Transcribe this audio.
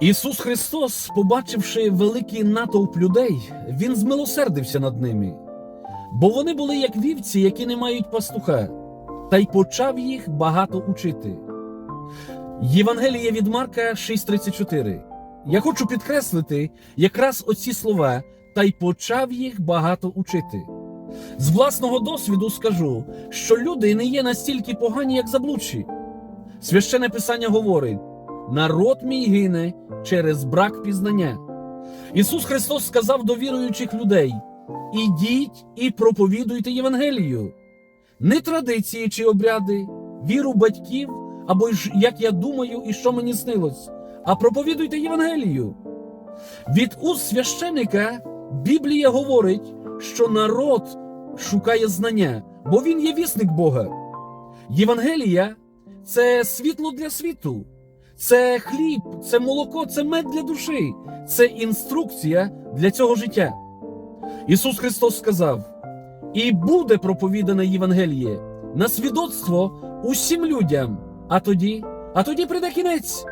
Ісус Христос, побачивши великий натовп людей, Він змилосердився над ними, бо вони були як вівці, які не мають пастуха, та й почав їх багато учити. Євангеліє від Марка 6:34. Я хочу підкреслити якраз оці слова, та й почав їх багато учити. З власного досвіду скажу, що люди не є настільки погані, як заблудші. Священне писання говорить: народ мій гине через брак пізнання. Ісус Христос сказав до віруючих людей: ідіть і проповідуйте Євангелію, не традиції чи обряди, віру батьків або як я думаю і що мені снилось, а проповідуйте Євангелію. Від уст священика Біблія говорить, що народ шукає знання, бо він є вісник Бога. Євангелія це світло для світу, це хліб, це молоко, це мед для душі, це інструкція для цього життя. Ісус Христос сказав: і буде проповідане Євангеліє на свідоцтво усім людям, а тоді, а тоді прийде кінець.